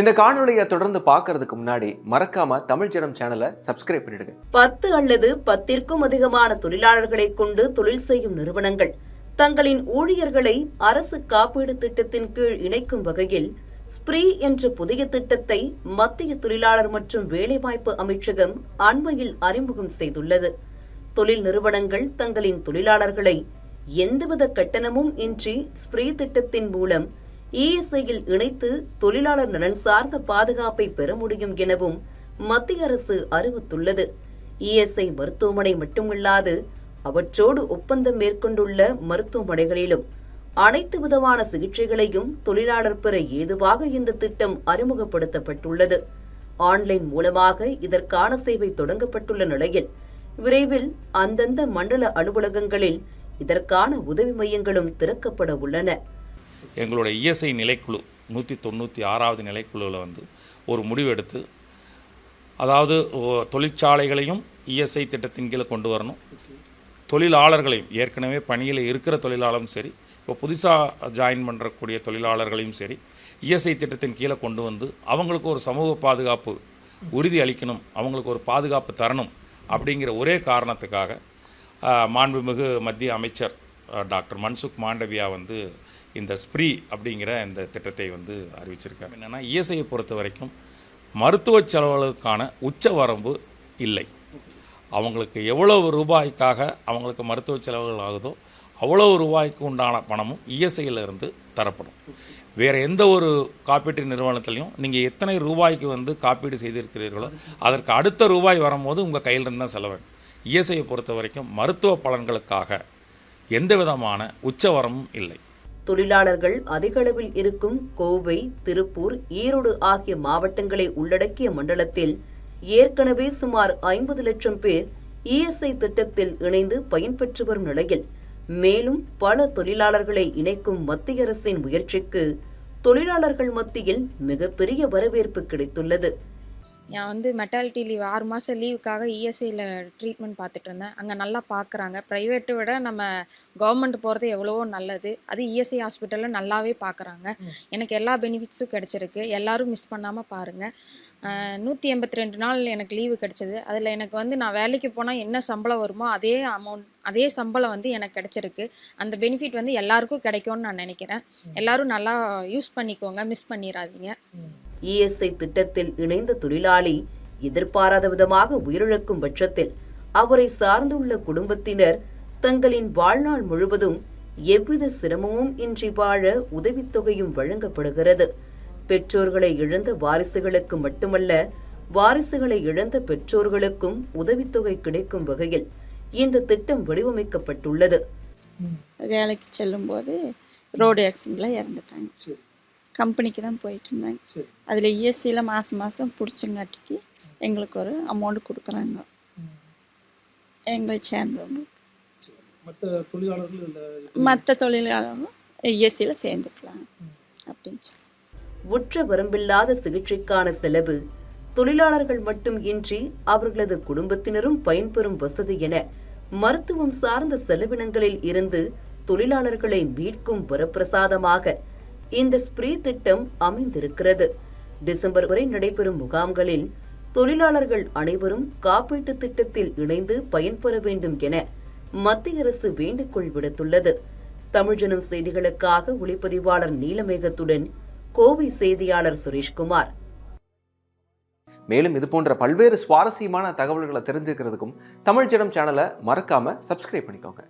இந்த காணொலியை தொடர்ந்து பார்க்கறதுக்கு முன்னாடி மறக்காம தமிழ் ஜனம் சேனலை சப்ஸ்கிரைப் பண்ணிடுங்க. பத்து அல்லது பத்திற்கும் அதிகமான தொழிலாளர்களை கொண்டு தொழில் செய்யும் நிறுவனங்கள் தங்களின் ஊழியர்களை அரசு காப்பீடு திட்டத்தின் கீழ் இணைக்கும் வகையில் ஸ்ப்ரீ என்ற புதிய திட்டத்தை மத்திய தொழிலாளர் மற்றும் வேலைவாய்ப்பு அமைச்சகம் அண்மையில் அறிமுகம் செய்துள்ளது. தொழில் நிறுவனங்கள் தங்களின் தொழிலாளர்களை எந்தவித கட்டணமும் இன்றி ஸ்ப்ரீ திட்டத்தின் மூலம் இஎஸ்ஐயில் இணைத்து தொழிலாளர் நலன் சார்ந்த பாதுகாப்பை பெற முடியும் எனவும் மத்திய அரசு அறிவித்துள்ளது. இஎஸ்ஐ மருத்துவமனை மட்டுமல்லாது அவற்றோடு ஒப்பந்தம் மேற்கொண்டுள்ள மருத்துவமனைகளிலும் அனைத்து விதமான சிகிச்சைகளையும் தொழிலாளர் பெற ஏதுவாக இந்த திட்டம் அறிமுகப்படுத்தப்பட்டுள்ளது. ஆன்லைன் மூலமாக இதற்கான சேவை தொடங்கப்பட்டுள்ள நிலையில் விரைவில் அந்தந்த மண்டல அலுவலகங்களில் இதற்கான உதவி மையங்களும் திறக்கப்பட உள்ளன. எங்களோட இஎஸ்ஐ நிலைக்குழு நூற்றி தொண்ணூற்றி ஆறாவது நிலைக்குழுவில் வந்து ஒரு முடிவெடுத்து அதாவது தொழிற்சாலைகளையும் இஎஸ்ஐ திட்டத்தின் கீழே கொண்டு வரணும். தொழிலாளர்களையும் ஏற்கனவே பணியில் இருக்கிற தொழிலாளரும் சரி இப்போ புதுசாக ஜாயின் பண்ணுறக்கூடிய தொழிலாளர்களையும் சரி இஎஸ்ஐ திட்டத்தின் கீழே கொண்டு வந்து அவங்களுக்கு ஒரு சமூக பாதுகாப்பு உறுதி அளிக்கணும் அவங்களுக்கு ஒரு பாதுகாப்பு தரணும் அப்படிங்கிற ஒரே காரணத்துக்காக மாண்புமிகு மத்திய அமைச்சர் டாக்டர் மன்சுக் மாண்டவியா வந்து இந்த ஸ்ப்ரீ அப்படிங்கிற இந்த திட்டத்தை வந்து அறிவிச்சிருக்காங்க. என்னென்னா இஎஸ்ஐயை பொறுத்த வரைக்கும் மருத்துவ செலவுகளுக்கான உச்ச வரம்பு இல்லை. அவங்களுக்கு எவ்வளவு ரூபாய்க்காக அவங்களுக்கு மருத்துவ செலவுகள் ஆகுதோ அவ்வளவு ரூபாய்க்கு உண்டான பணமும் இஎஸ்ஐயில் இருந்து தரப்படும். வேறு எந்த ஒரு காப்பீட்டு நிறுவனத்திலையும் நீங்கள் எத்தனை ரூபாய்க்கு வந்து காப்பீடு செய்திருக்கிறீர்களோ அதற்கு அடுத்த ரூபாய் வரும்போது உங்கள் கையிலிருந்து தான் செலவாகும் இஎஸ்ஐயை பொறுத்த வரைக்கும் மருத்துவ பலன்களுக்காக எந்த விதமான உச்சவரமும் இல்லை. தொழிலாளர்கள் அதிகளவில் இருக்கும் கோவை திருப்பூர் ஈரோடு ஆகிய மாவட்டங்களை உள்ளடக்கிய மண்டலத்தில் ஏற்கனவே சுமார் ஐம்பது லட்சம் பேர் இஎஸ்ஐ திட்டத்தில் இணைந்து பயன்பெற்று வரும் நிலையில் மேலும் பல தொழிலாளர்களை இணைக்கும் மத்திய அரசின் முயற்சிக்கு தொழிலாளர்கள் மத்தியில் மிகப்பெரிய வரவேற்பு கிடைத்துள்ளது. நான் வந்து மெட்டாலிட்டி லீவ் ஆறு மாதம் லீவுக்காக இஎஸ்ஐயில் ட்ரீட்மெண்ட் பார்த்துட்டு இருந்தேன் அங்கே நல்லா பார்க்குறாங்க. ப்ரைவேட்டை விட நம்ம கவர்மெண்ட் போகிறது எவ்வளவோ நல்லது. அது இஎஸ்ஐ ஹாஸ்பிட்டலில் நல்லாவே பார்க்குறாங்க. எனக்கு எல்லா பெனிஃபிட்ஸும் கிடச்சிருக்கு. எல்லாரும் மிஸ் பண்ணாமல் பாருங்கள் நூற்றி எண்பத்தி ரெண்டு நாள் எனக்கு லீவு கிடச்சிது. அதில் எனக்கு வந்து நான் வேலைக்கு போனால் என்ன சம்பளம் வருமோ அதே அமௌண்ட் அதே சம்பளம் வந்து எனக்கு கிடச்சிருக்கு. அந்த பெனிஃபிட் வந்து எல்லாருக்கும் கிடைக்கும்னு நான் நினைக்கிறேன். எல்லாரும் நல்லா யூஸ் பண்ணிக்கோங்க. மிஸ் பண்ணிடாதீங்க இஎஸ்ஐ திட்டத்தில் இணைந்த தொழிலாளி எதிர்பாராத விதமாக உயிரிழக்கும் பட்சத்தில் அவரை சார்ந்துள்ள குடும்பத்தினர் தங்களின் வாழ்நாள் முழுவதும் எவ்வித சிரமமும் இன்றி வாழ உதவித்தொகையும் வழங்கப்படுகிறது. பெற்றோர்களை இழந்த வாரிசுகளுக்கு மட்டுமல்ல வாரிசுகளை இழந்த பெற்றோர்களுக்கும் உதவித்தொகை கிடைக்கும் வகையில் இந்த திட்டம் வடிவமைக்கப்பட்டுள்ளது. வேலைக்கு செல்லும்போது ரோடு ஆக்சிடெண்ட்டில் இறந்துட்டாங்க. கம்பெனிக்கு தான் போயிட்டு இருந்தாங்க அதில் இஎஸ்சியில் மாதம் மாதம் பிடிச்சங்காட்டிக்கு எங்களுக்கு ஒரு அமௌண்ட் கொடுக்குறாங்க. எங்களை சேர்ந்தவங்க மற்ற தொழிலாளர்கள் இல்லை? மற்ற தொழிலாளர்களும் இஎஸ்சியில் சேர்ந்துக்கலாம் அப்படின்னு சொல்லி. உற்ற வரம்பில்லாத சிகிச்சைக்கான செலவு தொழிலாளர்கள் மட்டும் இன்றி அவர்களது குடும்பத்தினரும் பயன்பெறும் வசதி என மருத்துவம் சார்ந்த செலவினங்களில் இருந்து தொழிலாளர்களை மீட்கும் வரப்பிரசாதமாக இந்த ஸ்ப்ரீ திட்டம் அமைந்திருக்கிறது. டிசம்பர் வரை நடைபெறும் முகாம்களில் தொழிலாளர்கள் அனைவரும் காப்பீட்டு திட்டத்தில் இணைந்து பயன்பெற வேண்டும் என மத்திய அரசு வேண்டுகோள் விடுத்துள்ளது. தமிழ்ஜனம் செய்திகளுக்காக ஒளிப்பதிவாளர் நீலமேகத்துடன் கோவை செய்தியாளர் சுரேஷ்குமார். மேலும் இது போன்ற பல்வேறு சுவாரஸ்யமான தகவல்களை தெரிஞ்சுக்கிறதுக்கும் தமிழ்ஜனம் சேனலை மறக்காம சப்ஸ்கிரைப் பண்ணிக்கோங்க.